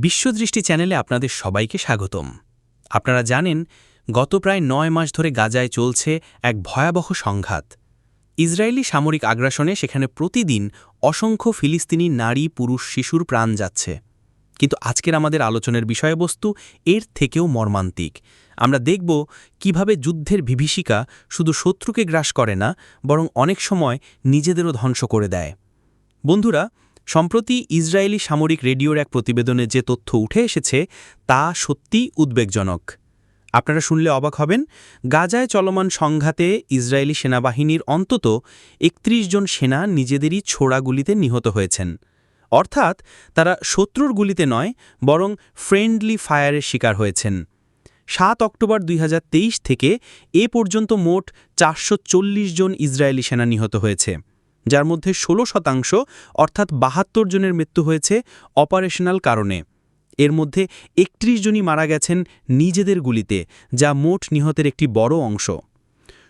বিশ্বদৃষ্টি চ্যানেলে আপনাদের সবাইকে স্বাগতম। আপনারা জানেন, গত প্রায় নয় মাস ধরে গাজায় চলছে এক ভয়াবহ সংঘাত। ইসরায়েলি সামরিক আগ্রাসনে সেখানে প্রতিদিন অসংখ্য ফিলিস্তিনি নারী, পুরুষ, শিশুর প্রাণ যাচ্ছে। কিন্তু আজকের আমাদের আলোচনার বিষয়বস্তু এর থেকেও মর্মান্তিক। আমরা দেখব কীভাবে যুদ্ধের বিভীষিকা শুধু শত্রুকে গ্রাস করে না, বরং অনেক সময় নিজেদেরও ধ্বংস করে দেয়। বন্ধুরা সম্প্রতি ইসরায়েলি সামরিক রেডিওর এক প্রতিবেদনে যে তথ্য উঠে এসেছে, তা সত্যিই উদ্বেগজনক। আপনারা শুনলে অবাক হবেন, গাজায় চলমান সংঘাতে ইসরায়েলি সেনাবাহিনীর অন্তত ৩১ জন সেনা নিজেদেরই ছোড়া গুলিতে নিহত হয়েছেন। অর্থাৎ তারা শত্রুর গুলিতে নয়, বরং ফ্রেন্ডলি ফায়ারের শিকার হয়েছেন। সাত অক্টোবর দুই হাজার তেইশ থেকে এ পর্যন্ত মোট চারশো চল্লিশ জন ইসরায়েলি সেনা নিহত হয়েছে। যার মধ্যে ১৬ শতাংশ, অর্থাৎ বাহাত্তর জনের মৃত্যু হয়েছে অপারেশনাল কারণে। এর মধ্যে একত্রিশ জনই মারা গেছেন নিজেদের গুলিতে, যা মোট নিহতের একটি বড় অংশ।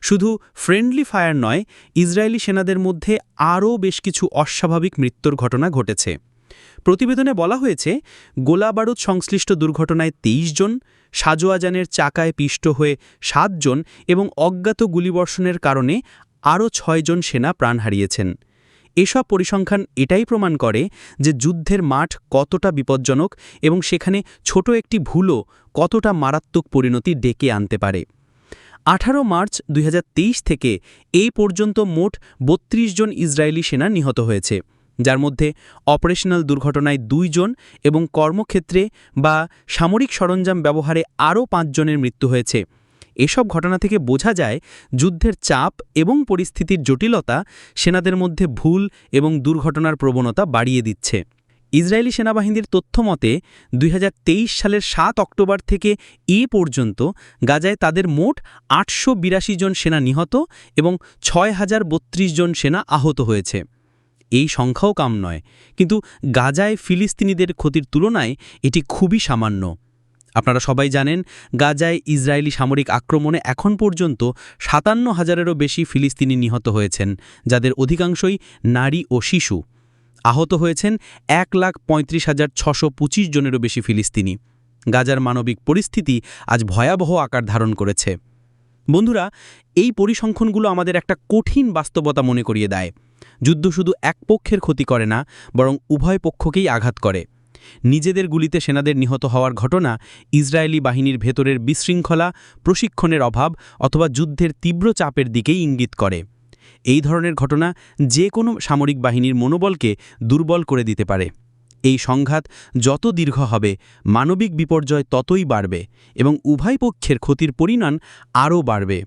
শুধু ফ্রেন্ডলি ফায়ার নয়, ইসরায়েলি সেনাদের মধ্যে আরও বেশ কিছু অস্বাভাবিক মৃত্যুর ঘটনা ঘটেছে। প্রতিবেদনে বলা হয়েছে গোলাবারুদ সংশ্লিষ্ট দুর্ঘটনায় ২৩ জন, সাজোয়াজানের চাকায় পিষ্ট হয়ে সাতজন এবং অজ্ঞাত গুলিবর্ষণের কারণে আরও ছয়জন সেনা প্রাণ হারিয়েছেন। এসব পরিসংখ্যান এটাই প্রমাণ করে যে যুদ্ধের মাঠ কতটা বিপজ্জনক এবং সেখানে ছোট একটি ভুলও কতটা মারাত্মক পরিণতি ডেকে আনতে পারে। আঠারো মার্চ দুই হাজার তেইশ থেকে এই পর্যন্ত মোট ৩২ জন ইসরায়েলি সেনা নিহত হয়েছে, যার মধ্যে অপারেশনাল দুর্ঘটনায় দুইজন এবং কর্মক্ষেত্রে বা সামরিক সরঞ্জাম ব্যবহারে আরও পাঁচজনের মৃত্যু হয়েছে। এসব ঘটনা থেকে বোঝা যায় যুদ্ধের চাপ এবং পরিস্থিতির জটিলতা সেনাদের মধ্যে ভুল এবং দুর্ঘটনার প্রবণতা বাড়িয়ে দিচ্ছে। ইসরায়েলি সেনাবাহিনীর তথ্যমতে দুই হাজার তেইশ সালের সাত অক্টোবর থেকে এ পর্যন্ত গাজায় তাদের মোট আটশো বিরাশি জন সেনা নিহত এবং ছয় হাজার বত্রিশ জন সেনা আহত হয়েছে। এই সংখ্যাও কাম নয়, কিন্তু গাজায় ফিলিস্তিনিদের ক্ষতির তুলনায় এটি খুবই সামান্য। আপনারা সবাই জানেন, গাজায় ইসরায়েলি সামরিক আক্রমণে এখন পর্যন্ত সাতান্ন হাজারেরও বেশি ফিলিস্তিনি নিহত হয়েছেন, যাদের অধিকাংশই নারী ও শিশু। আহত হয়েছেন এক লাখ পঁয়ত্রিশ হাজার ছশো পঁচিশ জনেরও বেশি ফিলিস্তিনি। গাজার মানবিক পরিস্থিতি আজ ভয়াবহ আকার ধারণ করেছে। বন্ধুরা, এই পরিসংখ্যানগুলো আমাদের একটা কঠিন বাস্তবতা মনে করিয়ে দেয়। যুদ্ধ শুধু এক পক্ষের ক্ষতি করে না, বরং উভয় পক্ষকেই আঘাত করে। নিজেদের গুলিতে সেনাদের নিহত হওয়ার ঘটনা ইসরায়েলি বাহিনীর ভেতরের বিশৃঙ্খলা, প্রশিক্ষণের অভাব অথবা যুদ্ধের তীব্র চাপের দিকেই ইঙ্গিত করে। এই ধরনের ঘটনা যে কোনো সামরিক বাহিনীর মনোবলকে দুর্বল করে দিতে পারে। এই সংঘাত যত দীর্ঘ হবে, মানবিক বিপর্যয় ততই বাড়বে এবং উভয় পক্ষের ক্ষতির পরিমাণ আরও বাড়বে।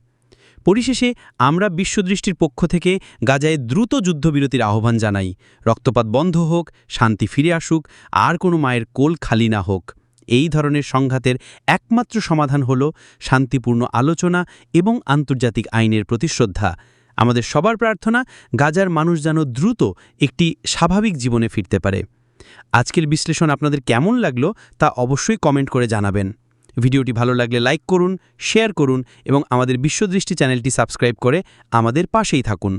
পরিশেষে আমরা বিশ্বদৃষ্টির পক্ষ থেকে গাজায় দ্রুত যুদ্ধবিরতির আহ্বান জানাই। রক্তপাত বন্ধ হোক, শান্তি ফিরে আসুক, আর কোনো মায়ের কোল খালি না হোক। এই ধরনের সংঘাতের একমাত্র সমাধান হল শান্তিপূর্ণ আলোচনা এবং আন্তর্জাতিক আইনের প্রতি শ্রদ্ধা আমাদের সবার প্রার্থনা, গাজার মানুষ যেন দ্রুত একটি স্বাভাবিক জীবনে ফিরতে পারে। আজকের বিশ্লেষণ আপনাদের কেমন লাগল তা অবশ্যই কমেন্ট করে জানাবেন। ভিডিওটি ভালো লাগলে লাইক করুন, শেয়ার করুন এবং আমাদের বিশ্বদৃষ্টি চ্যানেলটি সাবস্ক্রাইব করে আমাদের পাশেই থাকুন।